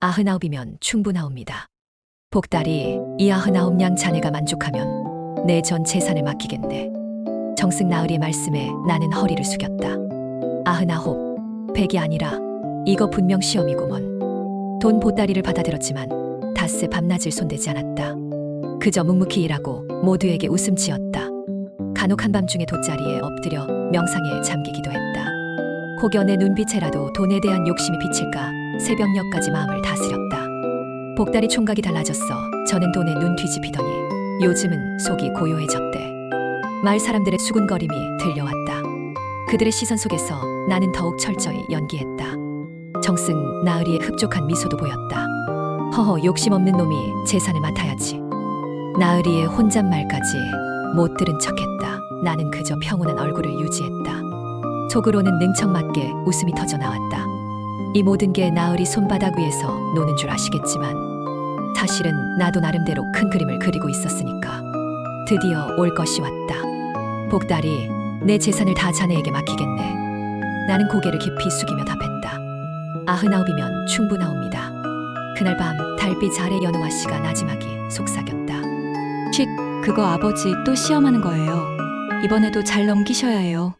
아흔아홉이면 충분하옵니다. 복달이 이 아흔아홉 양 자네가 만족하면 내 전 재산을 맡기겠네. 정승 나으리의 말씀에 나는 허리를 숙였다. 아흔아홉, 백이 아니라 이거 분명 시험이구먼. 돈 보따리를 받아들었지만 닷새 밤낮을 손대지 않았다. 그저 묵묵히 일하고 모두에게 웃음 지었다. 간혹 한밤중에 돗자리에 엎드려 명상에 잠기기도 했다. 혹여 내 눈빛에라도 돈에 대한 욕심이 비칠까 새벽녘까지 마음을 다스렸다. 복다리 총각이 달라졌어. 저는 돈에 눈 뒤집히더니 요즘은 속이 고요해졌대. 마을 사람들의 수군거림이 들려왔다. 그들의 시선 속에서 나는 더욱 철저히 연기했다. 정승 나으리의 흡족한 미소도 보였다. 허허 욕심 없는 놈이 재산을 맡아야지. 나으리의 혼잣말까지 못 들은 척했다. 나는 그저 평온한 얼굴을 유지했다. 속으로는 능청맞게 웃음이 터져 나왔다. 이 모든 게 나으리 손바닥 위에서 노는 줄 아시겠지만 사실은 나도 나름대로 큰 그림을 그리고 있었으니까 드디어 올 것이 왔다. 복달이 내 재산을 다 자네에게 맡기겠네. 나는 고개를 깊이 숙이며 답했다. 아흔아홉이면 충분하옵니다. 그날 밤 달빛 아래 연호와 씨가 나지막이 속삭였다. 쉿, 그거 아버지 또 시험하는 거예요. 이번에도 잘 넘기셔야 해요.